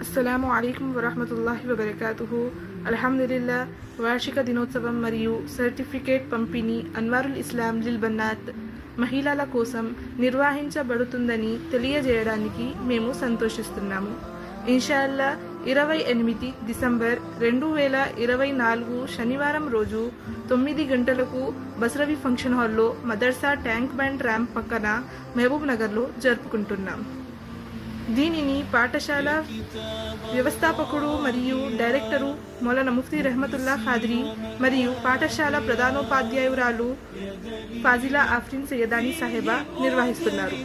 అస్సలము అలైకుం వరహమతుల్లాహి వబర్కాతుహు అల్హమ్దుల్లా వార్షిక దినోత్సవం మరియు సర్టిఫికేట్ పంపిణీ అన్వారుల్ ఇస్లాం లిల్ బన్నాత్ మహిళల కోసం నిర్వహించబడుతుందని తెలియజేయడానికి మేము సంతోషిస్తున్నాము ఇన్షాల్లా ఇరవై ఎనిమిది డిసెంబర్ రెండు వేల ఇరవై నాలుగు శనివారం రోజు తొమ్మిది గంటలకు బస్రవి ఫంక్షన్ హాల్లో మదర్సా ట్యాంక్ బ్యాండ్ ర్యాంప్ పక్కన మహబూబ్ నగర్లో జరుపుకుంటున్నాం దీనిని పాఠశాల వ్యవస్థాపకుడు మరియు డైరెక్టరు మౌలానా ముఫ్తీ రెహమతుల్లా ఖాద్రీ మరియు పాఠశాల ప్రధానోపాధ్యాయురాలు ఫాజిలా ఆఫ్రిన్ సయ్యదాని సాహెబా నిర్వహిస్తున్నారు.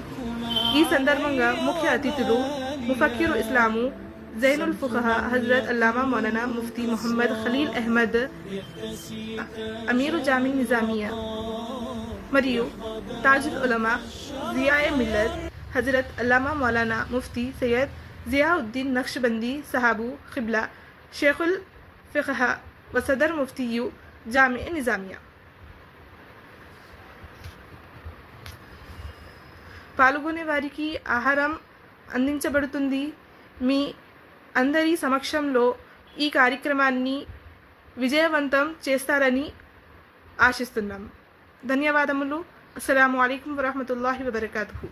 ఈ సందర్భంగా ముఖ్య అతిథులు ముఫక్కిరు ఇస్లాము జైనుల్ ఫుఖహా హజరత్ అల్లామా మౌలానా ముఫ్తీ మొహమ్మద్ ఖలీల్ అహ్మద్ అమీరు జామీ నిజామియా మరియు తాజుల్ ఉలమా జియాయ మిల్లత్ हज़रत अलामा मौलाना मुफ्ती सैयद ज़ियाउद्दीन नक्शबंदी صحابو قبلہ شیخ الفقہ و صدر مفتی یو جامع نظامیہ పాల్గొనే వారికి ఆహారం అందించబడుతుంది. మీ అందరి సమక్షంలో ఈ కార్యక్రమాన్ని విజయవంతం చేస్తారని ఆశిస్తున్నాం. ధన్యవాదములు. అస్సలం అయికం వరహమూల వబర్కూ